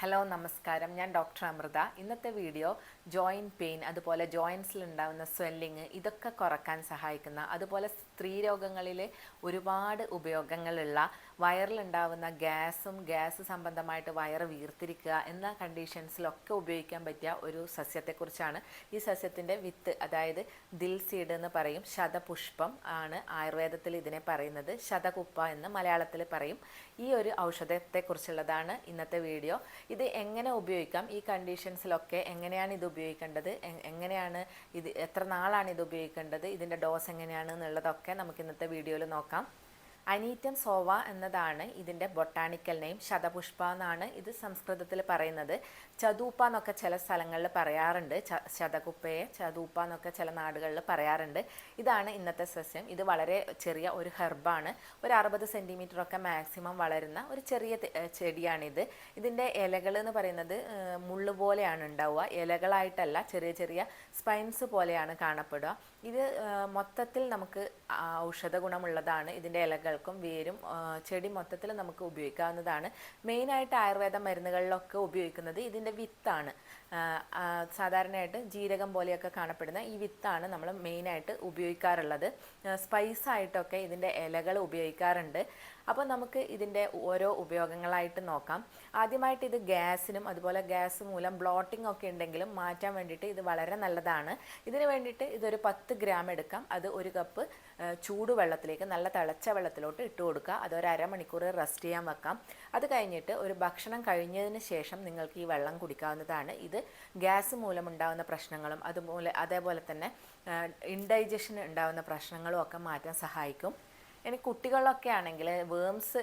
Hello നമസ്കാരം. ഞാൻ doctor Amrita. ഇന്നത്തെ വീഡിയോ ജോയിന്റ് പെയിൻ അതുപോലെ ജോയിൻസിൽ ഉണ്ടാകുന്ന സ്വെല്ലിങ് ഇതൊക്കെ കുറയ്ക്കാൻ സഹായിക്കുന്ന അതുപോലെ സ്ത്രീ രോഗങ്ങളിൽ ഒരുപാട് ഉപയോഗങ്ങളുള്ള വയറിലുണ്ടാവുന്ന ഗ്യാസും ഗ്യാസ് സംബന്ധമായിട്ട് വയറ് വീർത്തിരിക്കുക എന്ന കണ്ടീഷൻസിലൊക്കെ ഉപയോഗിക്കാൻ പറ്റിയ ഒരു സസ്യത്തെക്കുറിച്ചാണ് ഈ സസ്യത്തിന്റെ വിത്ത് അതായത് ദിൽ സീഡ് എന്ന് പറയും ശതപുഷ്പം ആണ് ആയുർവേദത്തിൽ ഇതിനെ പറയുന്നത് ശതകുപ്പ എന്ന് മലയാളത്തിൽ പറയും. ഈ ഒരു ഔഷധത്തെക്കുറിച്ചുള്ളതാണ് ഇന്നത്തെ വീഡിയോ. ഇത് എങ്ങനെ ഉപയോഗിക്കാം ഈ കണ്ടീഷൻസിലൊക്കെ എങ്ങനെയാണ് ഇത് ഉപയോഗിക്കേണ്ടത് എങ്ങനെയാണ് ഇത് എത്ര നാളാണ് ഇത് ഉപയോഗിക്കേണ്ടത്? ഇതിന്റെ ഡോസ് എങ്ങനെയാണ് എന്നുള്ളതൊക്കെ നമുക്ക് ഇന്നത്തെ വീഡിയോയിൽ നോക്കാം. അനീറ്റം സോവ എന്നതാണ് ഇതിന്റെ ബൊട്ടാണിക്കൽ നെയിം. ശതപുഷ്പ എന്നാണ് ഇത് സംസ്കൃതത്തിൽ പറയുന്നത്. ചതൂപ്പ എന്നൊക്കെ ചില സ്ഥലങ്ങളിൽ പറയാറുണ്ട്. ശതകുപ്പയെ ചതൂപ്പ എന്നൊക്കെ ചില നാടുകളിൽ പറയാറുണ്ട്. ഇതാണ് ഇന്നത്തെ സസ്യം. ഇത് വളരെ ചെറിയ ഒരു ഹെർബാണ്. ഒരു അറുപത് സെന്റിമീറ്റർ ഒക്കെ മാക്സിമം വളരുന്ന ഒരു ചെറിയ ചെടിയാണിത്. ഇതിന്റെ ഇലകൾ എന്ന് പറയുന്നത് മുള്ള് പോലെയാണ് ഉണ്ടാവുക. ഇലകളായിട്ടല്ല ചെറിയ ചെറിയ സ്പൈൻസ് പോലെയാണ് കാണപ്പെടുക. ഇത് മൊത്തത്തിൽ നമുക്ക് ഔഷധ ഗുണമുള്ളതാണ് ഇതിന്റെ ഇലകൾക്കും വേരും ചെടി മൊത്തത്തിൽ നമുക്ക് ഉപയോഗിക്കാവുന്നതാണ്. മെയിനായിട്ട് ആയുർവേദ മരുന്നുകളിലൊക്കെ ഉപയോഗിക്കുന്നത് ഇതിന്റെ വിത്താണ്. സാധാരണയായിട്ട് ജീരകം പോലെയൊക്കെ കാണപ്പെടുന്ന ഈ വിത്താണ് നമ്മൾ മെയിനായിട്ട് ഉപയോഗിക്കാറുള്ളത്. സ്പൈസായിട്ടൊക്കെ ഇതിന്റെ ഇലകൾ ഉപയോഗിക്കാറുണ്ട്. അപ്പോൾ നമുക്ക് ഇതിന്റെ ഓരോ ഉപയോഗങ്ങളായിട്ട് നോക്കാം. ആദ്യമായിട്ട് ഇത് ഗ്യാസിനും അതുപോലെ ഗ്യാസ് മൂലം ബ്ലോട്ടിംഗ് ഒക്കെ ഉണ്ടെങ്കിലും മാറ്റാൻ വേണ്ടിയിട്ട് ഇത് വളരെ നല്ലതാണ്. ഇതിന് വേണ്ടിയിട്ട് ഇതൊരു പത്ത് ഗ്രാം എടുക്കാം. അത് ഒരു കപ്പ് ചൂടുവെള്ളത്തിലേക്ക് നല്ല തിളച്ച വെള്ളത്തിലോട്ട് ഇട്ട് കൊടുക്കുക. അത് ഒരു അരമണിക്കൂർ റെസ്റ്റ് ചെയ്യാൻ വെക്കാം. അത് കഴിഞ്ഞിട്ട് ഒരു ഭക്ഷണം കഴിഞ്ഞതിന് ശേഷം നിങ്ങൾക്ക് ഈ വെള്ളം കുടിക്കാവുന്നതാണ്. ഇത് ഗ്യാസ് മൂലമുണ്ടാകുന്ന പ്രശ്നങ്ങളും അതുപോലെ അതേപോലെ തന്നെ ഇൻഡൈജഷൻ ഉണ്ടാകുന്ന പ്രശ്നങ്ങളും ഒക്കെ മാറ്റാൻ സഹായിക്കും. ഇനി കുട്ടികളിലൊക്കെ ആണെങ്കിൽ വേംസ്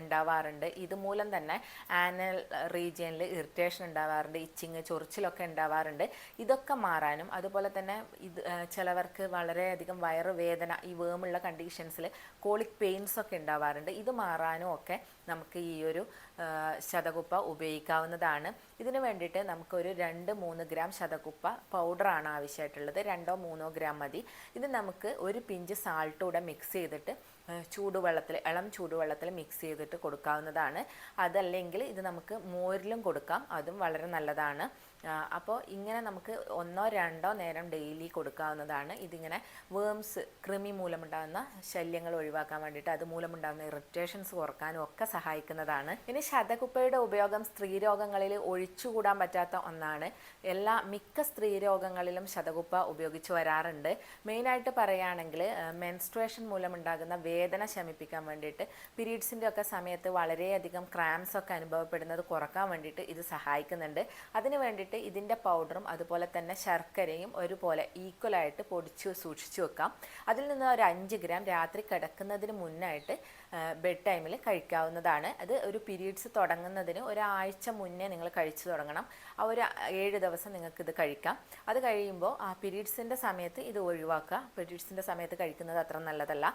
ഉണ്ടാവാറുണ്ട്. ഇതുമൂലം തന്നെ ആനൽ റീജിയനിൽ ഇറിറ്റേഷൻ ഉണ്ടാവാറുണ്ട് ഇച്ചിങ് ചൊറിച്ചിലൊക്കെ ഉണ്ടാവാറുണ്ട്. ഇതൊക്കെ മാറാനും അതുപോലെ തന്നെ ഇത് ചിലവർക്ക് വളരെയധികം വയറുവേദന ഈ വേമുള്ള കണ്ടീഷൻസിൽ കോളിക് പെയിൻസ് ഒക്കെ ഉണ്ടാവാറുണ്ട്. ഇത് മാറാനും ഒക്കെ നമുക്ക് ഈ ഒരു ശതകുപ്പ ഉപയോഗിക്കാവുന്നതാണ്. ഇതിന് വേണ്ടിയിട്ട് നമുക്കൊരു രണ്ട് മൂന്ന് ഗ്രാം ശതകുപ്പ പൗഡറാണ് ആവശ്യമായിട്ടുള്ളത്. രണ്ടോ മൂന്നോ ഗ്രാം മതി. ഇത് നമുക്ക് ഒരു പിഞ്ച് സാൾട്ട് കൂടെ മിക്സ് ചെയ്തിട്ട് ചൂടുവെള്ളത്തിൽ ഇളം ചൂടുവെള്ളത്തിൽ മിക്സ് ചെയ്തിട്ട് കൊടുക്കാവുന്നതാണ്. അതല്ലെങ്കിൽ ഇത് നമുക്ക് മോരിലും കൊടുക്കാം. അതും വളരെ നല്ലതാണ്. അപ്പോൾ ഇങ്ങനെ നമുക്ക് ഒന്നോ രണ്ടോ നേരം ഡെയിലി കൊടുക്കാവുന്നതാണ്. ഇതിങ്ങനെ വേംസ് കൃമി മൂലമുണ്ടാകുന്ന ശല്യങ്ങൾ ഒഴിവാക്കാൻ വേണ്ടിയിട്ട് അത് മൂലമുണ്ടാകുന്ന ഇറിറ്റേഷൻസ് കുറക്കാനും ഒക്കെ സഹായിക്കുന്നതാണ്. ഇനി ശതകുപ്പയുടെ ഉപയോഗം സ്ത്രീരോഗങ്ങളിൽ ഒഴിച്ചുകൂടാൻ പറ്റാത്ത ഒന്നാണ്. എല്ലാ മിക്ക സ്ത്രീരോഗങ്ങളിലും ശതകുപ്പ ഉപയോഗിച്ച് വരാറുണ്ട്. മെയിനായിട്ട് പറയുകയാണെങ്കിൽ മെൻസ്ട്രേഷൻ മൂലമുണ്ടാകുന്ന വേദന ശമിപ്പിക്കാൻ വേണ്ടിയിട്ട് പീരീഡ്സിന്റെ ഒക്കെ സമയത്ത് വളരെയധികം ക്രാംസ് ഒക്കെ അനുഭവപ്പെടുന്നത് കുറയ്ക്കാൻ വേണ്ടിയിട്ട് ഇത് സഹായിക്കുന്നുണ്ട്. അതിന് വേണ്ടിയിട്ട് ഇതിന്റെ പൗഡറും അതുപോലെ തന്നെ ശർക്കരയും ഒരുപോലെ ഈക്വലായിട്ട് പൊടിച്ച് സൂക്ഷിച്ചു വെക്കാം. അതിൽ നിന്ന് ഒരു അഞ്ച് ഗ്രാം രാത്രി കിടക്കുന്നതിന് മുന്നായിട്ട് ബെഡ് ടൈമിൽ കഴിക്കാവുന്നതാണ്. അത് ഒരു പീരീഡ്സ് തുടങ്ങുന്നതിന് ഒരാഴ്ച മുന്നേ നിങ്ങൾ കഴിച്ചു തുടങ്ങണം. ആ ഒരു ഏഴ് ദിവസം നിങ്ങൾക്ക് ഇത് കഴിക്കാം. അത് കഴിയുമ്പോൾ ആ പീരീഡ്സിന്റെ സമയത്ത് ഇത് ഒഴിവാക്കുക. പീരീഡ്സിന്റെ സമയത്ത് കഴിക്കുന്നത് അത്ര നല്ലതല്ല.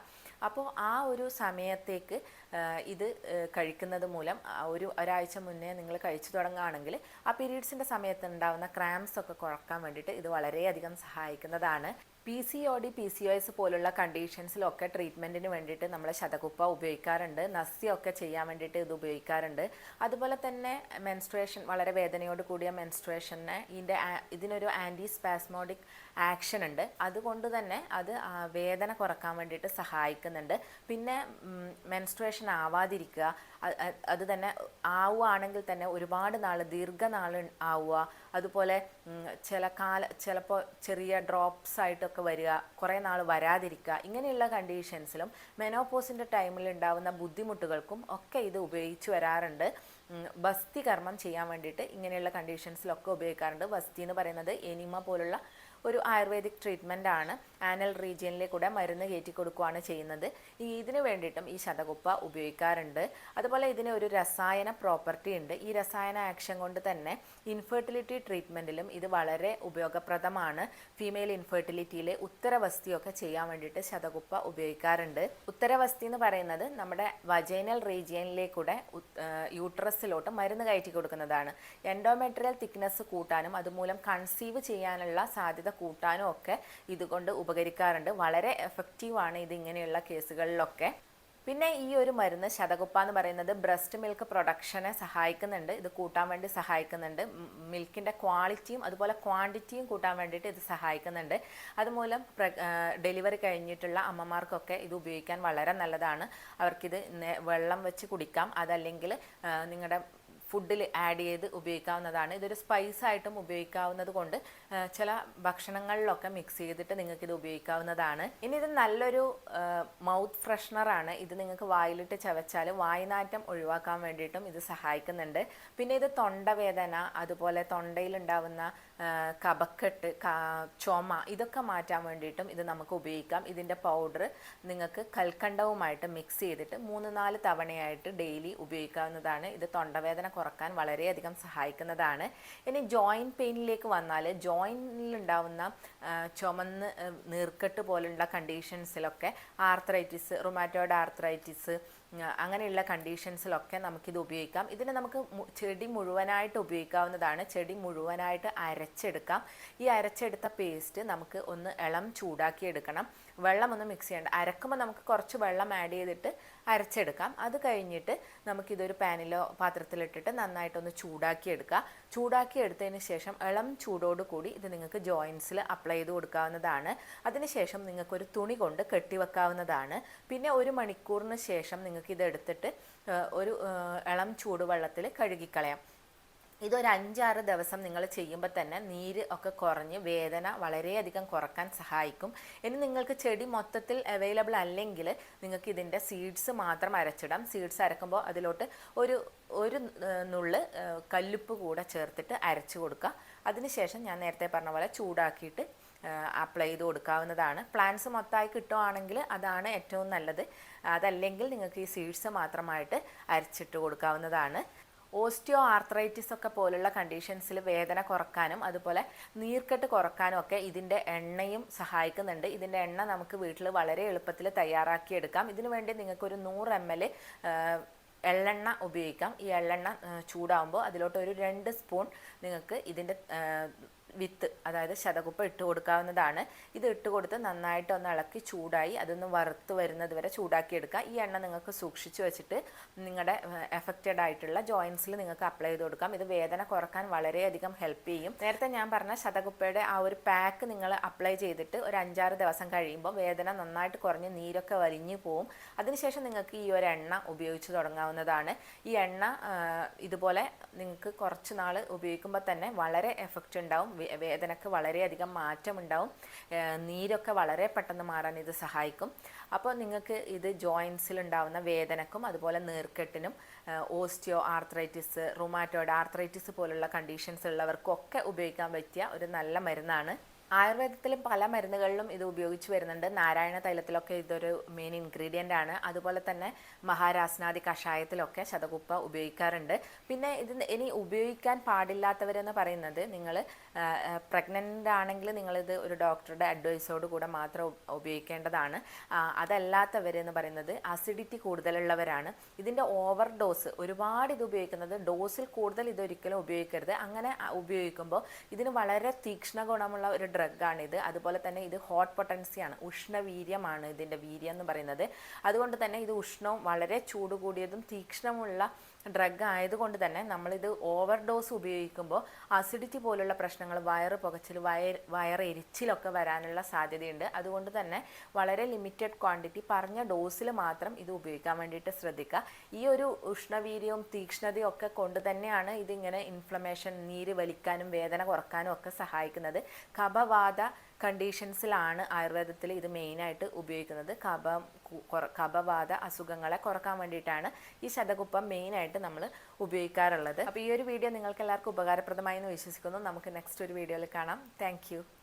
അപ്പോൾ ആ ഒരു സമയത്തേക്ക് ഇത് കഴിക്കുന്നത് മൂലം ഒരു ഒരാഴ്ച മുന്നേ നിങ്ങൾ കഴിച്ചു തുടങ്ങുകയാണെങ്കിൽ ആ പീരീഡ്സിന്റെ സമയത്ത് ഉണ്ടാകുന്ന ക്രാംസ് ഒക്കെ കുറയ്ക്കാൻ വേണ്ടിയിട്ട് ഇത് വളരെയധികം സഹായിക്കുന്നതാണ്. P C O D P C O S പോലുള്ള കണ്ടീഷൻസിലൊക്കെ ട്രീറ്റ്മെന്റിന് വേണ്ടിയിട്ട് നമ്മൾ ശതകുപ്പ ഉപയോഗിക്കാറുണ്ട്. നസ്യമൊക്കെ ചെയ്യാൻ വേണ്ടിയിട്ട് ഇത് ഉപയോഗിക്കാറുണ്ട്. അതുപോലെ തന്നെ മെൻസ്ട്രേഷൻ വളരെ വേദനയോട് കൂടിയ മെൻസ്ട്രേഷന് ഇതിന്റെ ഇതിനൊരു ആന്റി സ്പാസ്മോഡിക് ആക്ഷൻ ഉണ്ട്. അതുകൊണ്ട് തന്നെ അത് വേദന കുറയ്ക്കാൻ വേണ്ടിയിട്ട് സഹായിക്കുന്നുണ്ട്. പിന്നെ മെൻസ്ട്രേഷൻ ആവാതിരിക്കുക അത് തന്നെ ആവുകയാണെങ്കിൽ തന്നെ ഒരുപാട് നാൾ ദീർഘനാൾ ആവുക അതുപോലെ ചില കാല ചിലപ്പോൾ ചെറിയ ഡ്രോപ്സ് ആയിട്ടൊക്കെ വരിക കുറേ നാൾ വരാതിരിക്കുക ഇങ്ങനെയുള്ള കണ്ടീഷൻസിലും മെനോപോസിന്റെ ടൈമിൽ ഉണ്ടാകുന്ന ബുദ്ധിമുട്ടുകൾക്കും ഒക്കെ ഇത് ഉപയോഗിച്ച് വരാറുണ്ട്. ബസ്തി കർമ്മം ചെയ്യാൻ വേണ്ടിയിട്ട് ഇങ്ങനെയുള്ള കണ്ടീഷൻസിലൊക്കെ ഉപയോഗിക്കാറുണ്ട്. വസ്തി എന്ന് പറയുന്നത് എനിമ പോലുള്ള ഒരു ആയുർവേദിക് ആണ്. ആനൽ റീജിയനിലെ കൂടെ മരുന്ന് കയറ്റി കൊടുക്കുകയാണ് ചെയ്യുന്നത്. ഈ ഇതിന് വേണ്ടിയിട്ടും ഈ ശതകുപ്പ ഉപയോഗിക്കാറുണ്ട്. അതുപോലെ ഇതിന് ഒരു രസായന പ്രോപ്പർട്ടി ഉണ്ട്. ഈ രസായന ആക്ഷൻ കൊണ്ട് തന്നെ ഇൻഫെർട്ടിലിറ്റി ട്രീറ്റ്മെന്റിലും ഇത് വളരെ ഉപയോഗപ്രദമാണ്. ഫീമെയിൽ ഇൻഫെർട്ടിലിറ്റിയിലെ ഉത്തരവസ്തിയൊക്കെ ചെയ്യാൻ വേണ്ടിയിട്ട് ശതകുപ്പ ഉപയോഗിക്കാറുണ്ട്. ഉത്തരവസ്തി എന്ന് പറയുന്നത് നമ്മുടെ വജൈനൽ റീജിയനിലേക്കൂടെ യൂട്രസിലോട്ട് മരുന്ന് കയറ്റി കൊടുക്കുന്നതാണ് എൻഡോമെട്രിയൽ തിക്നെസ് കൂട്ടാനും അതുമൂലം കൺസീവ് ചെയ്യാനുള്ള സാധ്യത കൂട്ടാനും ഒക്കെ ഇതുകൊണ്ട് ഉപകരിക്കാറുണ്ട്. വളരെ എഫക്റ്റീവാണ് ഇത് ഇങ്ങനെയുള്ള കേസുകളിലൊക്കെ. പിന്നെ ഈ ഒരു മരുന്ന് ശതകുപ്പ എന്ന് പറയുന്നത് ബ്രസ്റ്റ് മിൽക്ക് പ്രൊഡക്ഷനെ സഹായിക്കുന്നുണ്ട്. ഇത് കൂട്ടാൻ വേണ്ടി സഹായിക്കുന്നുണ്ട്. മിൽക്കിന്റെ ക്വാളിറ്റിയും അതുപോലെ ക്വാണ്ടിറ്റിയും കൂട്ടാൻ വേണ്ടിയിട്ട് ഇത് സഹായിക്കുന്നുണ്ട്. അതുമൂലം ഡെലിവറി കഴിഞ്ഞിട്ടുള്ള അമ്മമാർക്കൊക്കെ ഇത് ഉപയോഗിക്കാൻ വളരെ നല്ലതാണ്. അവർക്കിത് വെള്ളം വെച്ച് കുടിക്കാം. അതല്ലെങ്കിൽ നിങ്ങളുടെ ഫുഡിൽ ആഡ് ചെയ്ത് ഉപയോഗിക്കാവുന്നതാണ്. ഇതൊരു സ്പൈസ് ആയിട്ടും ഉപയോഗിക്കാവുന്നത് കൊണ്ട് ചില ഭക്ഷണങ്ങളിലൊക്കെ മിക്സ് ചെയ്തിട്ട് നിങ്ങൾക്ക് ഇത് ഉപയോഗിക്കാവുന്നതാണ്. ഇനി ഇത് നല്ലൊരു മൗത്ത് ഫ്രഷ്നറാണ് ഇത് നിങ്ങൾക്ക് വായിലിട്ട് ചവച്ചാൽ വായനാറ്റം ഒഴിവാക്കാൻ വേണ്ടിയിട്ടും ഇത് സഹായിക്കുന്നുണ്ട്. പിന്നെ ഇത് തൊണ്ടവേദന അതുപോലെ തൊണ്ടയിലുണ്ടാവുന്ന കബക്കെട്ട് ചുമ ഇതൊക്കെ മാറ്റാൻ വേണ്ടിയിട്ടും ഇത് നമുക്ക് ഉപയോഗിക്കാം. ഇതിന്റെ പൗഡർ നിങ്ങൾക്ക് കൽക്കണ്ടവുമായിട്ട് മിക്സ് ചെയ്തിട്ട് മൂന്ന് നാല് തവണയായിട്ട് ഡെയിലി ഉപയോഗിക്കാവുന്നതാണ്. ഇത് തൊണ്ടവേദന കുറയ്ക്കാൻ വളരെയധികം സഹായിക്കുന്നതാണ്. ഇനി ജോയിന്റ് പെയിനിലേക്ക് വന്നാൽ ജോയിന്റിലുണ്ടാവുന്ന ചുമന്ന് നീർക്കെട്ട് പോലുള്ള കണ്ടീഷൻസിലൊക്കെ ആർത്രൈറ്റിസ് റൊമാറ്റോയിഡ് ആർത്രൈറ്റിസ് അങ്ങനെയുള്ള കണ്ടീഷൻസിലൊക്കെ നമുക്കിത് ഉപയോഗിക്കാം. ഇതിന് നമുക്ക് ചെടി മുഴുവനായിട്ട് ഉപയോഗിക്കാവുന്നതാണ്. ചെടി മുഴുവനായിട്ട് അരച്ചെടുക്കാം. ഈ അരച്ചെടുത്ത പേസ്റ്റ് നമുക്ക് ഒന്ന് ഇളം ചൂടാക്കി എടുക്കണം വെള്ളം ഒന്ന് മിക്സ് ചെയ്യേണ്ട. അരക്കുമ്പോൾ നമുക്ക് കുറച്ച് വെള്ളം ആഡ് ചെയ്തിട്ട് അരച്ചെടുക്കാം. അത് കഴിഞ്ഞിട്ട് നമുക്കിതൊരു പാനിലോ പാത്രത്തിലിട്ടിട്ട് നന്നായിട്ടൊന്ന് ചൂടാക്കി എടുക്കുക ചൂടാക്കി എടുത്തതിന് ശേഷം ഇളം ചൂടോട് കൂടി ഇത് നിങ്ങൾക്ക് ജോയിൻസിൽ അപ്ലൈ ചെയ്ത് കൊടുക്കാവുന്നതാണ്. അതിനുശേഷം നിങ്ങൾക്കൊരു തുണി കൊണ്ട് കെട്ടിവെക്കാവുന്നതാണ്. പിന്നെ ഒരു മണിക്കൂറിന് ശേഷം നിങ്ങൾക്ക് ഇത് എടുത്തിട്ട് ഒരു ഇളം ചൂടുവെള്ളത്തിൽ കഴുകിക്കളയാം. ഇതൊരു അഞ്ചാറ് ദിവസം നിങ്ങൾ ചെയ്യുമ്പോൾ തന്നെ നീര് ഒക്കെ കുറഞ്ഞ് വേദന വളരെയധികം കുറയ്ക്കാൻ സഹായിക്കും. ഇനി നിങ്ങൾക്ക് ചെടി മൊത്തത്തിൽ അവൈലബിൾ അല്ലെങ്കിൽ നിങ്ങൾക്ക് ഇതിന്റെ സീഡ്സ് മാത്രം അരച്ചിടാം. സീഡ്സ് അരക്കുമ്പോൾ അതിലോട്ട് ഒരു ഒരു നുള്ള് കല്ലുപ്പ് കൂടെ ചേർത്തിട്ട് അരച്ചു കൊടുക്കുക. അതിനുശേഷം ഞാൻ നേരത്തെ പറഞ്ഞ പോലെ ചൂടാക്കിയിട്ട് അപ്ലൈ ചെയ്ത് കൊടുക്കാവുന്നതാണ്. പ്ലാന്റ്സ് മൊത്തമായി കിട്ടുവാണെങ്കിൽ അതാണ് ഏറ്റവും നല്ലത്. അതല്ലെങ്കിൽ നിങ്ങൾക്ക് ഈ സീഡ്സ് മാത്രമായിട്ട് അരച്ചിട്ട് കൊടുക്കാവുന്നതാണ്. ഓസ്റ്റിയോ ആർത്രൈറ്റിസ് ഒക്കെ പോലുള്ള കണ്ടീഷൻസിൽ വേദന കുറക്കാനും അതുപോലെ നീർക്കെട്ട് കുറക്കാനും ഒക്കെ ഇതിന്റെ എണ്ണയും സഹായിക്കുന്നുണ്ട്. ഇതിന്റെ എണ്ണ നമുക്ക് വീട്ടിൽ വളരെ എളുപ്പത്തിൽ തയ്യാറാക്കിയെടുക്കാം. ഇതിനു വേണ്ടി നിങ്ങൾക്കൊരു നൂറ് എം എൽ എള്ളെണ്ണ ഉപയോഗിക്കാം. ഈ എള്ളെണ്ണ ചൂടാകുമ്പോൾ അതിലോട്ട് ഒരു രണ്ട് സ്പൂൺ നിങ്ങൾക്ക് ഇതിന്റെ വിത്ത് അതായത് ശതകുപ്പ ഇട്ട് കൊടുക്കാവുന്നതാണ്. ഇത് ഇട്ട് കൊടുത്ത് നന്നായിട്ട് ഒന്ന് ഇളക്കി ചൂടായി അതൊന്ന് വറുത്ത് വരുന്നത് വരെ ചൂടാക്കി എടുക്കുക. ഈ എണ്ണ നിങ്ങൾക്ക് സൂക്ഷിച്ചു വെച്ചിട്ട് നിങ്ങളുടെ എഫക്റ്റഡ് ആയിട്ടുള്ള ജോയിൻസിൽ നിങ്ങൾക്ക് അപ്ലൈ ചെയ്ത് കൊടുക്കാം. ഇത് വേദന കുറയ്ക്കാൻ വളരെയധികം ഹെൽപ്പ് ചെയ്യും. നേരത്തെ ഞാൻ പറഞ്ഞ ശതകുപ്പയുടെ ആ ഒരു പാക്ക് നിങ്ങൾ അപ്ലൈ ചെയ്തിട്ട് ഒരു അഞ്ചാറ് ദിവസം കഴിയുമ്പോൾ വേദന നന്നായിട്ട് കുറഞ്ഞ് നീരൊക്കെ വലിഞ്ഞു പോവും. അതിനുശേഷം നിങ്ങൾക്ക് ഈ ഒരു എണ്ണ ഉപയോഗിച്ച് തുടങ്ങാവുന്നതാണ്. ഈ എണ്ണ ഇതുപോലെ നിങ്ങൾക്ക് കുറച്ച് നാൾ ഉപയോഗിക്കുമ്പോൾ തന്നെ വളരെ എഫക്റ്റ് ഉണ്ടാവും. വേദനക്ക് വളരെയധികം മാറ്റമുണ്ടാവും. നീരൊക്കെ വളരെ പെട്ടെന്ന് മാറാൻ ഇത് സഹായിക്കും. അപ്പോൾ നിങ്ങൾക്ക് ഇത് ജോയിൻസിൽ ഉണ്ടാവുന്ന വേദനക്കും അതുപോലെ നീർക്കെട്ടിനും ഓസ്റ്റിയോ ആർത്രൈറ്റിസ് റുമാറ്റോയിഡ് ആർത്രൈറ്റിസ് പോലുള്ള കണ്ടീഷൻസ് ഉള്ളവർക്കൊക്കെ ഉപയോഗിക്കാൻ പറ്റിയ ഒരു നല്ല മരുന്നാണ് ആയുർവേദത്തിലും പല മരുന്നുകളിലും ഇത് ഉപയോഗിച്ച് വരുന്നുണ്ട്. നാരായണ തൈലത്തിലൊക്കെ ഇതൊരു മെയിൻ ഇൻഗ്രീഡിയന്റ് ആണ്. അതുപോലെ തന്നെ മഹാരാസ്നാദി കഷായത്തിലൊക്കെ ശതകുപ്പ ഉപയോഗിക്കാറുണ്ട്. പിന്നെ ഇത് ഇനി ഉപയോഗിക്കാൻ പാടില്ലാത്തവരെന്ന് പറയുന്നത് നിങ്ങൾ പ്രഗ്നന്റ് ആണെങ്കിൽ നിങ്ങളിത് ഒരു ഡോക്ടറുടെ അഡ്വൈസോട് കൂടെ മാത്രം ഉപയോഗിക്കേണ്ടതാണ്. അതല്ലാത്തവരെന്ന് പറയുന്നത് അസിഡിറ്റി കൂടുതലുള്ളവരാണ്. ഇതിന്റെ ഓവർ ഡോസ് ഒരുപാട് ഇത് ഉപയോഗിക്കുന്നത് ഡോസിൽ കൂടുതൽ ഇതൊരിക്കലും ഉപയോഗിക്കരുത്. അങ്ങനെ ഉപയോഗിക്കുമ്പോൾ ഇതിന് വളരെ തീക്ഷ്ണ ഗുണമുള്ള ഒരു ഡ്രഗാണിത് അതുപോലെ തന്നെ ഇത് ഹോട്ട് പൊട്ടൻസിയാണ് ഉഷ്ണവീര്യമാണ് ഇതിന്റെ വീര്യം എന്ന് പറയുന്നത്. അതുകൊണ്ട് തന്നെ ഇത് ഉഷ്ണവും വളരെ ചൂട് കൂടിയതും തീക്ഷ്ണമുള്ള ഡ്രഗ് ആയതുകൊണ്ട് തന്നെ നമ്മളിത് ഓവർ ഡോസ് ഉപയോഗിക്കുമ്പോൾ അസിഡിറ്റി പോലുള്ള പ്രശ്നങ്ങൾ വയറ് പുകച്ചിൽ വയർ വയറെരിച്ചിലൊക്കെ വരാനുള്ള സാധ്യതയുണ്ട്. അതുകൊണ്ട് തന്നെ വളരെ ലിമിറ്റഡ് ക്വാണ്ടിറ്റി പറഞ്ഞ ഡോസിൽ മാത്രം ഇത് ഉപയോഗിക്കാൻ വേണ്ടിയിട്ട് ശ്രദ്ധിക്കുക. ഈ ഒരു ഉഷ്ണവീര്യവും തീക്ഷ്ണതയും ഒക്കെ കൊണ്ട് തന്നെയാണ് ഇതിങ്ങനെ ഇൻഫ്ലമേഷൻ നീര് വലിക്കാനും വേദന കുറക്കാനും ഒക്കെ സഹായിക്കുന്നത്. കപവാദ കണ്ടീഷൻസിലാണ് ആയുർവേദത്തിൽ ഇത് മെയിനായിട്ട് ഉപയോഗിക്കുന്നത്. കഫം കു- കുറ- കഫവാത അസുഖങ്ങളെ കുറയ്ക്കാൻ വേണ്ടിയിട്ടാണ് ഈ ശതകുപ്പം മെയിനായിട്ട് നമ്മൾ ഉപയോഗിക്കാറുള്ളത്. അപ്പോൾ ഈ ഒരു വീഡിയോ നിങ്ങൾക്ക് എല്ലാവർക്കും ഉപകാരപ്രദമായി എന്ന് വിശ്വസിക്കുന്നു. നമുക്ക് നെക്സ്റ്റ് ഒരു വീഡിയോയിൽ കാണാം. താങ്ക്